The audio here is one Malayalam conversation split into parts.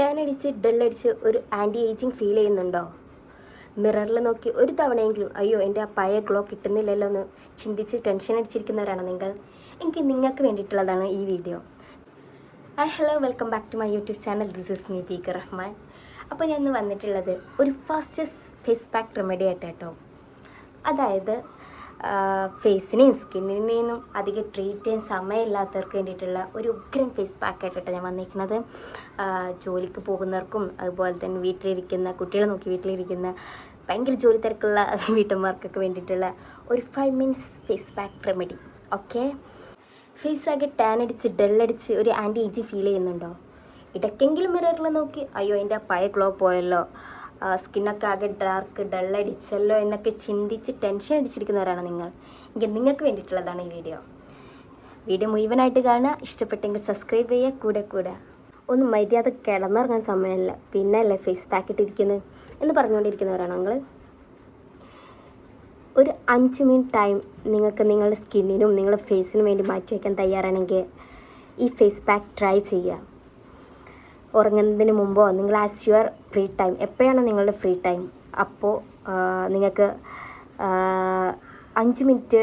ടാൻ അടിച്ച് ഒരു ആന്റി ഏജിങ് ഫീൽ ചെയ്യുന്നുണ്ടോ? മിററിൽ നോക്കി ഒരു തവണയെങ്കിലും അയ്യോ എന്റെ ആ പഴയ ഗ്ലോ കിട്ടുന്നില്ലല്ലോ എന്ന് ചിന്തിച്ച് ടെൻഷൻ അടിച്ചിരിക്കുന്നവരാണ് നിങ്ങൾ. എനിക്ക് നിങ്ങൾക്ക് വേണ്ടിയിട്ടുള്ളതാണ് ഈ video hi hello welcome back to my YouTube channel this is me പീക്കർ Rahman അപ്പോൾ ഞാൻ ഇന്ന് വന്നിട്ടുള്ളത് ഒരു ഫാസ്റ്റസ്റ്റ് ഫേസ് പാക്ക് റെമഡി ആയിട്ട് കേട്ടോ അതായത് ഫേസിനെയും സ്കിന്നിനെയും അധികം ട്രീറ്റ് ചെയ്യാൻ സമയമില്ലാത്തവർക്ക് വേണ്ടിയിട്ടുള്ള ഒരു ഉഗ്രൻ ഫേസ് പാക്കായിട്ടാണ് ഞാൻ വന്നിരിക്കുന്നത്. ജോലിക്ക് പോകുന്നവർക്കും അതുപോലെ തന്നെ വീട്ടിലിരിക്കുന്ന കുട്ടികളെ നോക്കി വീട്ടിലിരിക്കുന്ന ഭയങ്കര ജോലി തിരക്കുള്ള വീട്ടമ്മമാർക്കൊക്കെ വേണ്ടിയിട്ടുള്ള ഒരു five minutes face pack remedy okay face ആകെ ടാൻ അടിച്ച് ഡല്ലടിച്ച് ഒരു ആന്റി ഏജ് ഫീൽ ചെയ്യുന്നുണ്ടോ? ഇടയ്ക്കെങ്കിലും മിററിൽ നോക്കി അയ്യോ എന്റെ പഴയ ഗ്ലോ പോയല്ലോ. സ്കിന്നൊക്കെ ആകെ ഡാർക്ക് ഡള്ളടിച്ചല്ലോ എന്നൊക്കെ ചിന്തിച്ച് ടെൻഷൻ അടിച്ചിരിക്കുന്നവരാണ് നിങ്ങൾ. എങ്കിൽ നിങ്ങൾക്ക് വേണ്ടിയിട്ടുള്ളതാണ് ഈ വീഡിയോ. വീഡിയോ മുഴുവനായിട്ട് കാണുക ഇഷ്ടപ്പെട്ടെങ്കിൽ സബ്സ്ക്രൈബ് ചെയ്യുക കൂടെ കൂടെ. ഒന്ന് മര്യാദ കിടന്നുറങ്ങാൻ സമയമല്ല. പിന്നെ അല്ലേ ഫേസ് പാക്ക് ഇട്ടിരിക്കുന്നത് എന്ന് പറഞ്ഞുകൊണ്ടിരിക്കുന്നവരാണ് നിങ്ങൾ. ഒരു അഞ്ച് മിനിറ്റ് ടൈം നിങ്ങൾക്ക് നിങ്ങളുടെ സ്കിന്നിനും നിങ്ങളുടെ ഫേസിനും വേണ്ടി മാറ്റി വയ്ക്കാൻ തയ്യാറാണെങ്കിൽ ഈ ഫേസ് പാക്ക് ട്രൈ ചെയ്യുക. ഉറങ്ങുന്നതിന് മുമ്പോ നിങ്ങൾ ആസ് യുവർ ഫ്രീ ടൈം എപ്പോഴാണ് നിങ്ങളുടെ ഫ്രീ ടൈം അപ്പോൾ നിങ്ങൾക്ക് അഞ്ച് മിനിറ്റ്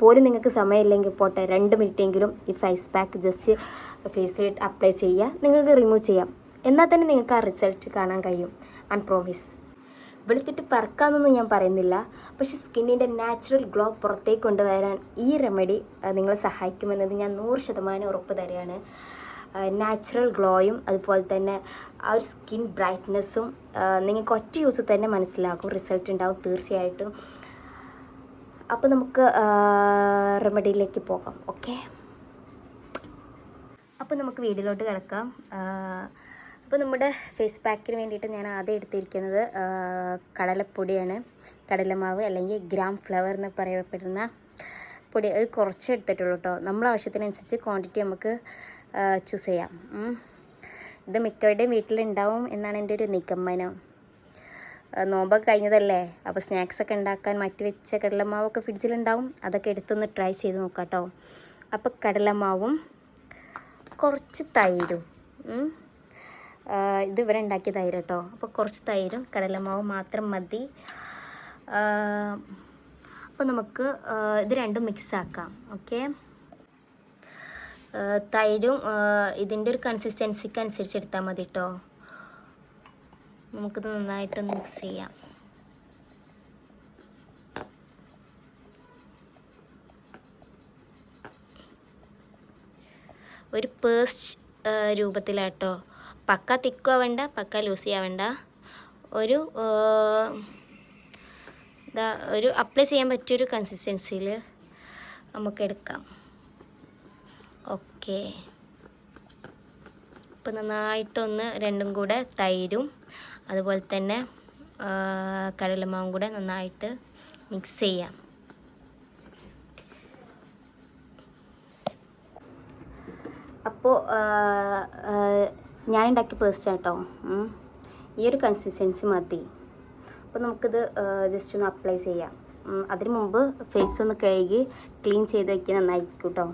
പോലും നിങ്ങൾക്ക് സമയമില്ലെങ്കിൽ പോട്ടെ രണ്ട് മിനിറ്റെങ്കിലും ഈ ഫേസ് പാക്ക് ജസ്റ്റ് ഫേസിൽ അപ്ലൈ ചെയ്യുക നിങ്ങൾക്ക് റിമൂവ് ചെയ്യാം. എന്നാൽ തന്നെ നിങ്ങൾക്ക് ആ റിസൾട്ട് കാണാൻ കഴിയും. ഐ പ്രോമിസ് വെളുത്തിട്ട് പറക്കാമെന്നൊന്നും ഞാൻ പറയുന്നില്ല. പക്ഷേ സ്കിന്നിന്റെ നാച്ചുറൽ ഗ്ലോ പുറത്തേക്ക് കൊണ്ടുവരാൻ ഈ റെമഡി നിങ്ങളെ സഹായിക്കുമെന്നത് ഞാൻ നൂറ് ശതമാനം ഉറപ്പ് തരികയാണ്. നാച്ചുറൽ ഗ്ലോയും അതുപോലെ തന്നെ ആ ഒരു സ്കിൻ ബ്രൈറ്റ്നെസ്സും നിങ്ങൾക്ക് ഒറ്റ യൂസ് തന്നെ മനസ്സിലാക്കും റിസൾട്ട് ഉണ്ടാവും തീർച്ചയായിട്ടും. അപ്പോൾ നമുക്ക് റെമഡിയിലേക്ക് പോകാം ഓക്കെ അപ്പോൾ നമുക്ക് വീഡിയോയിലോട്ട് കിടക്കാം. അപ്പോൾ നമ്മുടെ ഫേസ് പാക്കിന് വേണ്ടിയിട്ട് ഞാൻ ആദ്യം എടുത്തിരിക്കുന്നത് കടലപ്പൊടിയാണ്. കടലമാവ് അല്ലെങ്കിൽ ഗ്രാം ഫ്ലവർ എന്ന് പറയപ്പെടുന്ന പൊടി ഒരു കുറച്ച് എടുത്തിട്ടുള്ളൂ കേട്ടോ നമ്മളെ ആവശ്യത്തിനനുസരിച്ച് ക്വാണ്ടിറ്റി നമുക്ക് ചൂസ് ചെയ്യാം. ഇത് മിക്കവരുടെയും വീട്ടിലുണ്ടാവും എന്നാണ് എന്റെ ഒരു നിഗമനം. നോമ്പൊക്കെ കഴിഞ്ഞതല്ലേ? അപ്പോൾ സ്നാക്സ് ഒക്കെ ഉണ്ടാക്കാൻ മാറ്റി വെച്ച കടലമാവൊക്കെ ഫ്രിഡ്ജിലുണ്ടാവും. അതൊക്കെ എടുത്തൊന്ന് ട്രൈ ചെയ്ത് നോക്കാം കേട്ടോ അപ്പോൾ കടലമാവും കുറച്ച് തൈരും ഇത് ഇവിടെ ഉണ്ടാക്കിയ തൈര് കേട്ടോ അപ്പോൾ കുറച്ച് തൈരും കടലമാവും മാത്രം മതി. അപ്പോൾ നമുക്ക് ഇത് രണ്ടും മിക്സ് ആക്കാം. ഓക്കെ തൈരും ഇതിന്റെ ഒരു കൺസിസ്റ്റൻസിക്ക് അനുസരിച്ച് എടുത്താൽ മതി കേട്ടോ നമുക്കിത് നന്നായിട്ടൊന്ന് മിക്സ് ചെയ്യാം. ഒരു പേസ്റ്റ് രൂപത്തിലാട്ടോ. പക്ക തിക്കും ആവണ്ട പക്ക ലൂസി ആവണ്ട. ഒരു ഒരു അപ്ലൈ ചെയ്യാൻ പറ്റിയൊരു കൺസിസ്റ്റൻസിയിൽ നമുക്ക് എടുക്കാം. ഓക്കെ. നന്നായിട്ട് നന്നായിട്ടൊന്ന് രണ്ടും കൂടെ തൈരും അതുപോലെ തന്നെ കടലമാവും കൂടെ നന്നായിട്ട് മിക്സ് ചെയ്യാം. അപ്പോൾ ഞാൻ ഉണ്ടാക്കിയ പേസ്റ്റ് കേട്ടോ. ഈ ഒരു കൺസിസ്റ്റൻസി മതി. അപ്പോൾ നമുക്കിത് ജസ്റ്റ് ഒന്ന് അപ്ലൈ ചെയ്യാം. അതിന് മുമ്പ് ഫേസ് ഒന്ന് കഴുകി ക്ലീൻ ചെയ്ത് വയ്ക്കാൻ നന്നായിരിക്കും കേട്ടോ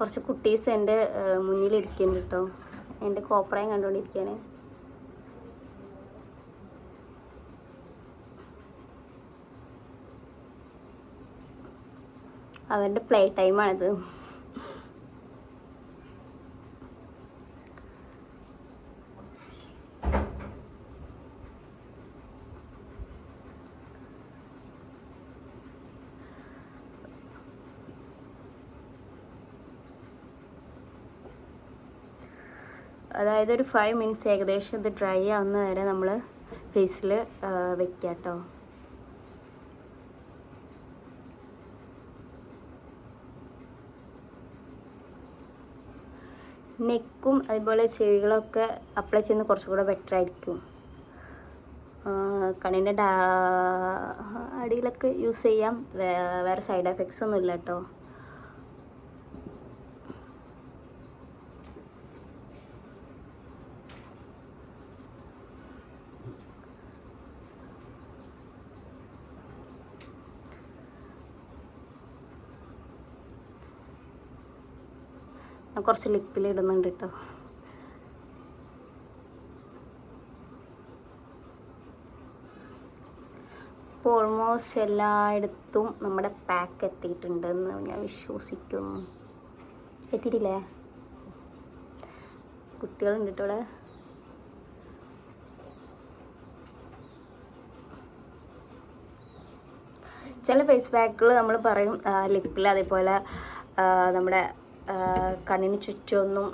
കുറച്ച് കുട്ടീസ് എന്റെ മുന്നിലിരിക്കുന്നുണ്ട് കേട്ടോ. എന്റെ കോപ്രായം കണ്ടുകൊണ്ടിരിക്കുകയാണ്. അവരുടെ പ്ലേ ടൈമാണിത് അതായത് ഒരു ഫൈവ് മിനിറ്റ്സ് ഏകദേശം ഇത് ഡ്രൈ ആവുന്ന വരെ നമ്മൾ ഫേസിൽ വെക്കുക കേട്ടോ നെക്കും അതുപോലെ ചെവികളൊക്കെ അപ്ലൈ ചെയ്യുന്നത് കുറച്ചുകൂടെ ബെറ്റർ ആയിരിക്കും. കണ്ണിന്റെ അടിയിലൊക്കെ യൂസ് ചെയ്യാം. വേറെ സൈഡ് എഫക്ട്സ് ഒന്നുമില്ല കേട്ടോ ഞാൻ കുറച്ച് ലിപ്പിൽ ഇടുന്നുണ്ട് കേട്ടോ. ഇപ്പോൾ ഓൾമോസ്റ്റ് എല്ലായിടത്തും നമ്മുടെ പാക്ക് എത്തിയിട്ടുണ്ടെന്ന് ഞാൻ വിശ്വസിക്കുന്നു. എത്തിയിട്ടില്ലേ? കുട്ടികളുണ്ട് കേട്ടോ ഇവിടെ. ചില ഫേസ് പാക്കുകൾ നമ്മൾ പറയും ലിപ്പിൽ അതേപോലെ നമ്മുടെ കണ്ണിന് ചുറ്റുമൊന്നും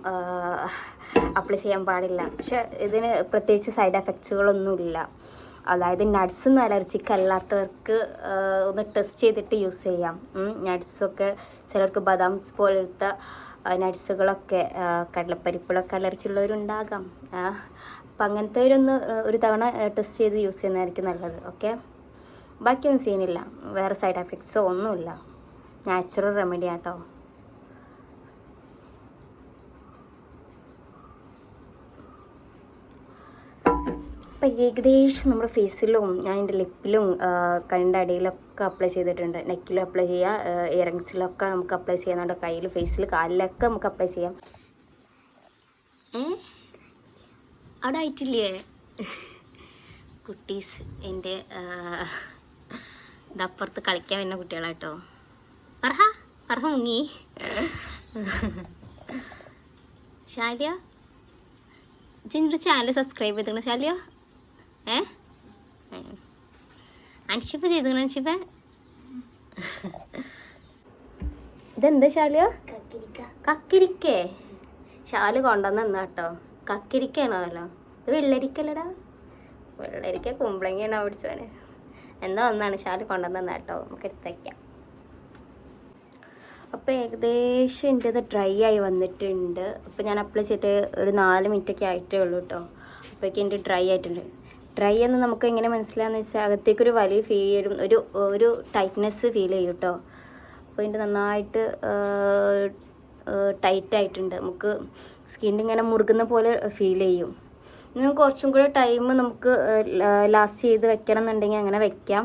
അപ്ലൈ ചെയ്യാൻ പാടില്ല. പക്ഷെ ഇതിന് പ്രത്യേകിച്ച് സൈഡ് എഫക്ട്സുകളൊന്നുമില്ല അതായത് നട്ട്സൊന്നും അലർജിക്ക് അല്ലാത്തവർക്ക് ഒന്ന് ടെസ്റ്റ് ചെയ്തിട്ട് യൂസ് ചെയ്യാം. നട്ട്സൊക്കെ ചിലർക്ക് ബദാംസ് പോലത്തെ നട്ട്സുകളൊക്കെ കടലപ്പരിപ്പിളൊക്കെ അലർജി ഉള്ളവരുണ്ടാകാം. അപ്പം അങ്ങനത്തെ ഒരു തവണ ടെസ്റ്റ് ചെയ്ത് യൂസ് ചെയ്യുന്നതായിരിക്കും നല്ലത്. ഓക്കെ ബാക്കിയൊന്നും ചെയ്യുന്നില്ല. വേറെ സൈഡ് എഫക്ട്സോ ഒന്നുമില്ല നാച്ചുറൽ റെമഡി അപ്പം ഏകദേശം നമ്മുടെ ഫേസിലും ഞാൻ എന്റെ ലിപ്പിലും കണ്ണിന്റെ അടിയിലൊക്കെ അപ്ലൈ ചെയ്തിട്ടുണ്ട്. നെക്കിലും അപ്ലൈ ചെയ്യുക ഇയറിങ്സിലൊക്കെ നമുക്ക് അപ്ലൈ ചെയ്യാം നമ്മുടെ കയ്യിൽ ഫേസിൽ കാലിലൊക്കെ നമുക്ക് അപ്ലൈ ചെയ്യാം. അവിടെ ആയിട്ടില്ലേ? കുട്ടീസ് എന്റെ ഇതപ്പുറത്ത് കളിക്കാൻ വരുന്ന കുട്ടികളാട്ടോ. പറഹ പറഹ മുങ്ങി. ശാലിയ? ജിന്റെ ചാനൽ സബ്സ്ക്രൈബ് ചെയ്തിരുന്നു ശാലിയ? ഏ? അൻഷിപ്പ ചെയ്തിരുന്നു അൻഷിപ്പ ഇതെന്താ ശാലിയ കക്കിരിക്കേ. ശാൽ കൊണ്ടുവന്ന കേട്ടോ കക്കിരിക്കാണോ അല്ലോ ഇത് വെള്ളരിക്കല്ലടാ. വെള്ളരിക്ക കുമ്പളങ്ങിയാണോ പിടിച്ചവന്. എന്താ ഒന്നാണ് ശാൽ കൊണ്ടുവന്ന കേട്ടോ നമുക്ക് എടുത്ത് വയ്ക്കാം അപ്പോൾ ഏകദേശം എന്റെ ഇത് ഡ്രൈ ആയി വന്നിട്ടുണ്ട്. അപ്പോൾ ഞാൻ അപ്ലൈ ചെയ്തിട്ട് ഒരു നാല് മിനിറ്റൊക്കെ ആയിട്ടേ ഉള്ളൂ കേട്ടോ അപ്പോഴേക്കും എന്റെ ഡ്രൈ ആയിട്ടുണ്ട്. ഡ്രൈ എന്ന് നമുക്ക് എങ്ങനെ മനസ്സിലാകുന്ന വെച്ചാൽ അകത്തേക്കൊരു വലിയ ഫീൽ ചെയ്യും ഒരു ഒരു ടൈറ്റ്നെസ് ഫീൽ ചെയ്യും കേട്ടോ അപ്പോൾ ഇതിന്റെ നന്നായിട്ട് ടൈറ്റായിട്ടുണ്ട് നമുക്ക് സ്കിൻ ഇങ്ങനെ മുറുകുന്ന പോലെ ഫീൽ ചെയ്യും. ഇനി കുറച്ചും കൂടെ ടൈം നമുക്ക് ലാസ്റ്റ് ചെയ്ത് വെക്കണം എന്നുണ്ടെങ്കിൽ അങ്ങനെ വെക്കാം.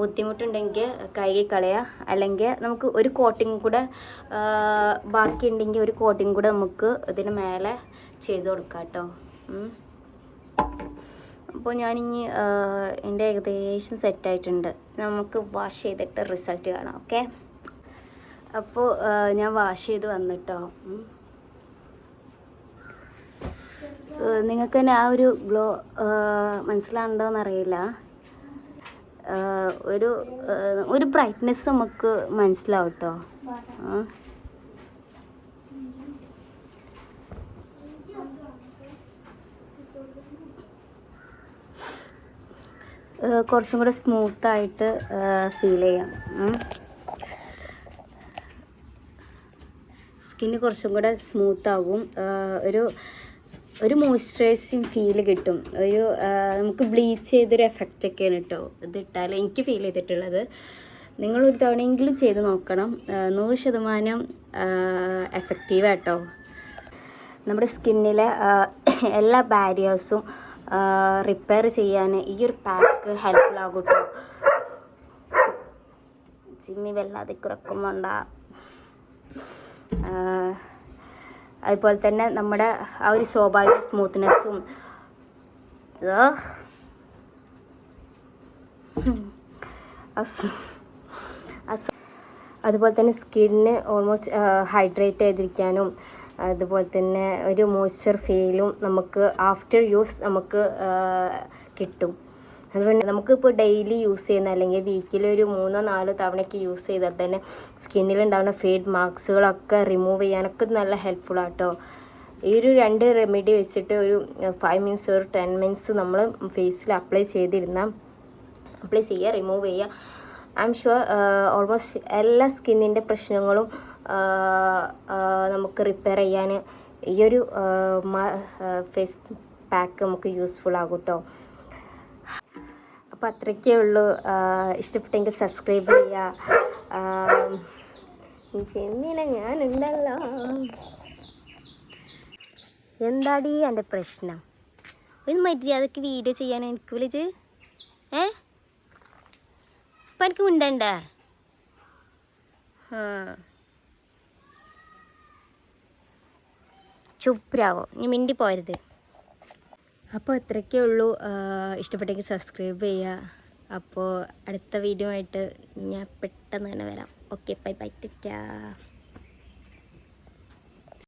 ബുദ്ധിമുട്ടുണ്ടെങ്കിൽ കഴുകി കളയുക. അല്ലെങ്കിൽ നമുക്ക് ഒരു കോട്ടിങ് കൂടെ ബാക്കിയുണ്ടെങ്കിൽ ഒരു കോട്ടിങ് കൂടെ നമുക്ക് ഇതിന് മേലെ ചെയ്ത് കൊടുക്കാം കേട്ടോ. അപ്പോൾ ഞാനിനി എന്റെ ഏകദേശം സെറ്റായിട്ടുണ്ട് നമുക്ക് വാഷ് ചെയ്തിട്ട് റിസൾട്ട് കാണാം ഓക്കെ അപ്പോൾ ഞാൻ വാഷ് ചെയ്ത് വന്നിട്ടോ. നിങ്ങൾക്ക് തന്നെ ആ ഒരു ഗ്ലോ മനസ്സിലാവുണ്ടോയെന്ന് അറിയില്ല ഒരു ഒരു ബ്രൈറ്റ്നെസ് നമുക്ക് മനസ്സിലാവും കേട്ടോ കുറച്ചും കൂടെ സ്മൂത്തായിട്ട് ഫീൽ ചെയ്യാം. സ്കിന്ന് കുറച്ചും കൂടെ സ്മൂത്ത് ആകും. ഒരു ഒരു മോയ്സ്ചറൈസിങ് ഫീൽ കിട്ടും. ഒരു നമുക്ക് ബ്ലീച്ച് ചെയ്തൊരു എഫക്റ്റ് ഒക്കെയാണ് കേട്ടോ ഇത് ഇട്ടാൽ എനിക്ക് ഫീൽ ചെയ്തിട്ടുള്ളത്. നിങ്ങളൊരു തവണയെങ്കിലും ചെയ്ത് നോക്കണം. നൂറ് ശതമാനം എഫക്റ്റീവ് കേട്ടോ നമ്മുടെ സ്കിന്നിലെ എല്ലാ ബാരിയേഴ്സും റിപ്പയർ ചെയ്യാൻ ഈ ഒരു പാക്ക് ഹെൽപ്ഫുൾ ആകും കേട്ടോ ജിമ്മി വല്ലാതെ കുറക്കുന്നുണ്ട അതുപോലെ തന്നെ നമ്മുടെ ആ ഒരു സ്വാഭാവിക സ്മൂത്ത്നെസ്സും അതുപോലെ തന്നെ സ്കിന്നിന് ഓൾമോസ്റ്റ് ഹൈഡ്രേറ്റ് ചെയ്തിരിക്കാനും അതുപോലെ തന്നെ ഒരു മോയ്സ്ചർ ഫീലും നമുക്ക് ആഫ്റ്റർ യൂസ് നമുക്ക് കിട്ടും. അതുപോലെ നമുക്കിപ്പോൾ ഡെയിലി യൂസ് ചെയ്യുന്ന അല്ലെങ്കിൽ വീക്കിൽ ഒരു മൂന്നോ നാലോ തവണയൊക്കെ യൂസ് ചെയ്താൽ തന്നെ സ്കിന്നിലുണ്ടാകുന്ന ഫേഡ് മാർക്സുകളൊക്കെ റിമൂവ് ചെയ്യാനൊക്കെ നല്ല ഹെൽപ്ഫുൾ ആട്ടോ. ഈ ഒരു രണ്ട് റെമഡി വെച്ചിട്ട് ഒരു ഫൈവ് മിനിറ്റ്സ് ഒരു ടെൻ മിനിറ്റ്സ് നമ്മൾ ഫേസിൽ അപ്ലൈ ചെയ്തിരുന്ന അപ്ലൈ ചെയ്യുക റിമൂവ് ചെയ്യുക ഐ എം ഷുവർ ഓൾമോസ്റ്റ് എല്ലാ സ്കിന്നിന്റെ പ്രശ്നങ്ങളും നമുക്ക് റിപ്പയർ ചെയ്യാൻ ഈ ഒരു ഫേസ് പാക്ക് നമുക്ക് യൂസ്ഫുൾ ആകും കേട്ടോ അപ്പോൾ അത്രയ്ക്കേ ഉള്ളൂ. ഇഷ്ടപ്പെട്ടെങ്കിൽ സബ്സ്ക്രൈബ് ചെയ്യുക ചെമ്മീനെ ഞാനുണ്ടല്ലോ. എന്താടി എന്റെ പ്രശ്നം? ഒരു മര്യാദയ്ക്ക് വീഡിയോ ചെയ്യാൻ എനിക്ക് വിളിച്ച്. ഏ? ഇപ്പം എനിക്ക് ഉണ്ടണ്ടേ ആ. ചുപ്രാവോ? ഇനി മിണ്ടി പോരുത് അപ്പോൾ ഇത്രയൊക്കെ ഉള്ളൂ. ഇഷ്ടപ്പെട്ടെങ്കിൽ സബ്സ്ക്രൈബ് ചെയ്യുക അപ്പോൾ അടുത്ത വീഡിയോ ആയിട്ട് ഞാൻ പെട്ടെന്ന് തന്നെ വരാം. ഓക്കെ ബൈ ബൈ ടാ